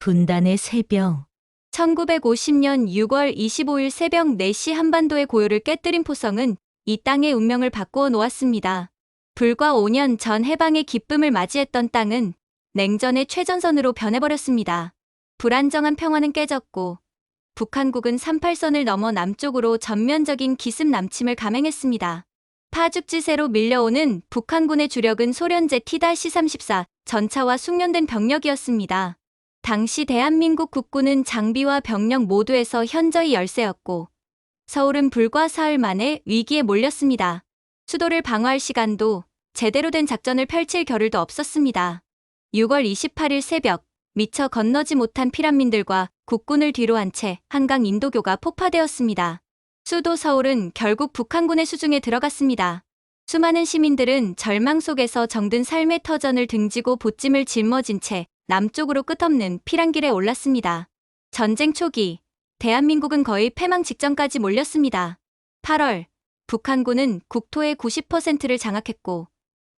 분단의 새벽. 1950년 6월 25일 새벽 4시 한반도의 고요를 깨뜨린 포성은 이 땅의 운명을 바꾸어 놓았습니다. 불과 5년 전 해방의 기쁨을 맞이했던 땅은 냉전의 최전선으로 변해버렸습니다. 불안정한 평화는 깨졌고 북한국은 38선을 넘어 남쪽으로 전면적인 기습 남침을 감행했습니다. 파죽지세로 밀려오는 북한군의 주력은 소련제 T-34 전차와 숙련된 병력이었습니다. 당시 대한민국 국군은 장비와 병력 모두에서 현저히 열세였고 서울은 불과 사흘 만에 위기에 몰렸습니다. 수도를 방어할 시간도 제대로 된 작전을 펼칠 겨를도 없었습니다. 6월 28일 새벽 미처 건너지 못한 피란민들과 국군을 뒤로 한 채 한강 인도교가 폭파되었습니다. 수도 서울은 결국 북한군의 수중에 들어갔습니다. 수많은 시민들은 절망 속에서 정든 삶의 터전을 등지고 보찜을 짊어진 채 남쪽으로 끝없는 피란길에 올랐습니다. 전쟁 초기, 대한민국은 거의 패망 직전까지 몰렸습니다. 8월, 북한군은 국토의 90%를 장악했고,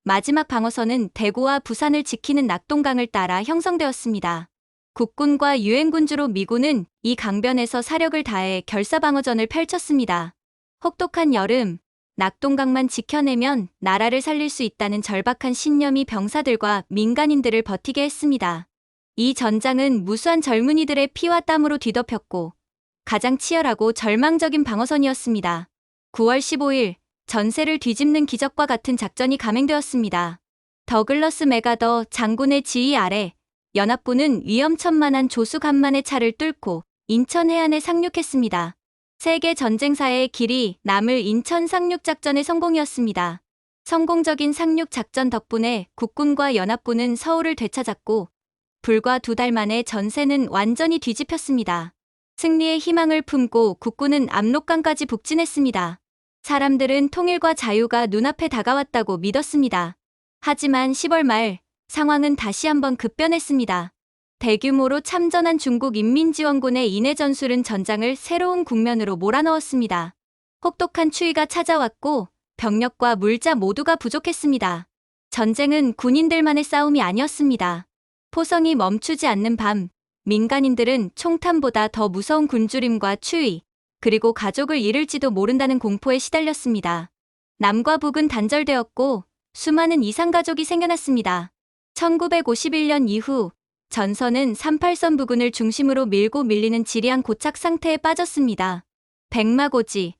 마지막 방어선은 대구와 부산을 지키는 낙동강을 따라 형성되었습니다. 국군과 유엔군주로 미군은 이 강변에서 사력을 다해 결사방어전을 펼쳤습니다. 혹독한 여름, 낙동강만 지켜내면 나라를 살릴 수 있다는 절박한 신념이 병사들과 민간인들을 버티게 했습니다. 이 전장은 무수한 젊은이들의 피와 땀으로 뒤덮였고 가장 치열하고 절망적인 방어선이었습니다. 9월 15일 전세를 뒤집는 기적과 같은 작전이 감행되었습니다. 더글러스 메가더 장군의 지휘 아래 연합부는 위험천만한 조수 간만의 차를 뚫고 인천 해안에 상륙했습니다. 세계 전쟁사의 길이 남을 인천 상륙 작전의 성공이었습니다. 성공적인 상륙 작전 덕분에 국군과 연합부는 서울을 되찾았고 불과 두 달 만에 전세는 완전히 뒤집혔습니다. 승리의 희망을 품고 국군은 압록강까지 북진했습니다. 사람들은 통일과 자유가 눈앞에 다가왔다고 믿었습니다. 하지만 10월 말 상황은 다시 한번 급변했습니다. 대규모로 참전한 중국 인민지원군의 인해 전술은 전장을 새로운 국면으로 몰아넣었습니다. 혹독한 추위가 찾아왔고 병력과 물자 모두가 부족했습니다. 전쟁은 군인들만의 싸움이 아니었습니다. 포성이 멈추지 않는 밤, 민간인들은 총탄보다 더 무서운 굶주림과 추위, 그리고 가족을 잃을지도 모른다는 공포에 시달렸습니다. 남과 북은 단절되었고 수많은 이상가족이 생겨났습니다. 1951년 이후 전선은 38선 부근을 중심으로 밀고 밀리는 지리한 고착 상태에 빠졌습니다. 백마고지,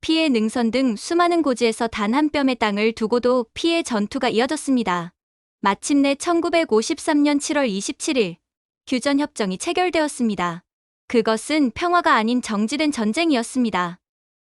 피해 능선 등 수많은 고지에서 단 한 뼘의 땅을 두고도 피해 전투가 이어졌습니다. 마침내 1953년 7월 27일 규전협정이 체결되었습니다. 그것은 평화가 아닌 정지된 전쟁이었습니다.